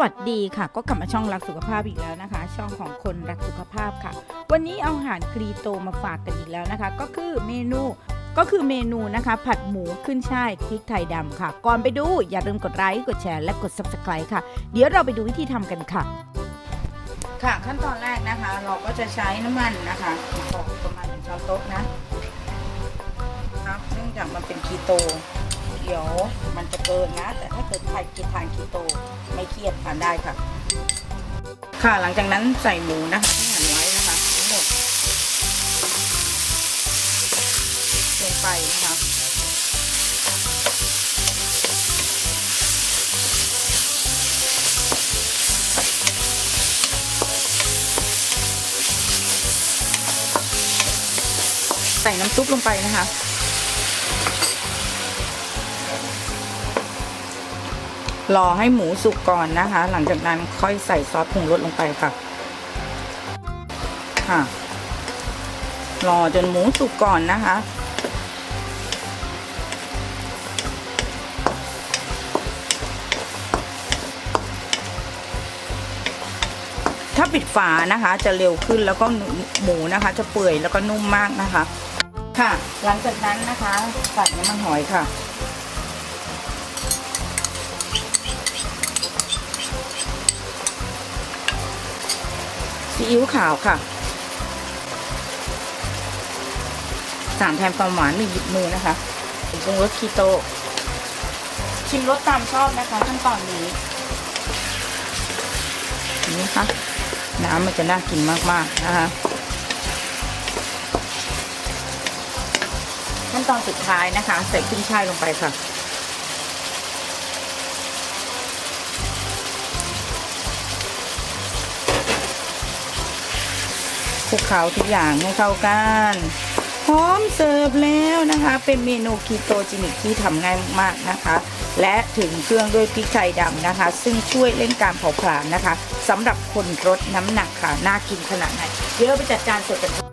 วัสดีค่ะ ก็กลับมาช่องรักสุขภาพอีกแล้วนะคะ ช่องของคนรักสุขภาพค่ะ วันนี้เอาอาหารครีโตมาฝากกันอีกแล้วนะคะ ก็คือเมนูก็คือเมนูนะคะ ผัดหมูขึ้นช่ายพริกไทยดำค่ะ ก่อนไปดูอย่าลืมกดไลค์กดแชร์และกด subscribe ค่ะ เดี๋ยวเราไปดูวิธีทำกันค่ะ ค่ะขั้นตอนแรกนะคะ เราก็จะใช้น้ำมันนะคะประมาณหนึ่งช้อนโต๊ะนะครับเนื่องจากมันเป็นคีโต เดี๋ยวมันจะเกินนะ แต่ถ้าเกิดใครกินทานคีโต เครียดทานได้ค่ะ ค่ะหลังจากนั้นใส่หมูนะคะที่หั่นไว้นะคะทั้งหมดลงไปนะคะใส่น้ำซุปลงไปนะคะ รอให้หมูสุกก่อนนะคะ หลังจากนั้นค่อยใส่ซอสปรุงรสลงไปค่ะค่ะรอจนหมูสุกก่อนนะคะ ถ้าปิดฝานะคะ จะเร็วขึ้นแล้วก็หมูนะคะ จะเปื่อยแล้วก็นุ่มมากนะคะ ค่ะ หลังจากนั้นนะคะใส่น้ำมันหอยค่ะ ซีอิ๊วขาวค่ะ สารแทนความหวานไม่งหยิบมือนะคะปรุงรสคีโต ชิมรสตามชอบนะคะขั้นตอนนี้นไหมคะน้ำมันจะน่ากินมาก ๆ นะคะขั้นตอนสุดท้ายนะคะ ใส่ขึ้นช่ายลงไปค่ะ คลุกเคล้าทุกอย่างให้เข้ากันพร้อมเสิร์ฟแล้วนะคะ เป็นเมนูคีโตจินิกที่ทำง่ายมากๆนะคะ และถึงเครื่องด้วยพริกไทยดำนะคะ ซึ่งช่วยเล่นการเผาผลาญนะคะสำหรับคนลดน้ำหนักค่ะ น่ากินขนาดไหนเดี๋ยวไปจัดการเสร็จกัน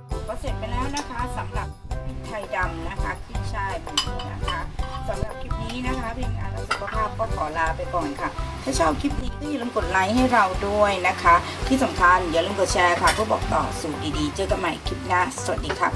สุขภาพก็ขอลาไปก่อนค่ะ ถ้าชอบคลิปนี้ก็อย่าลืมกดไลค์ให้เราด้วยนะคะ ที่สำคัญอย่าลืมกดแชร์ค่ะเพื่อบอกต่อสู่ดีๆ เจอกันใหม่คลิปหน้า สวัสดีค่ะ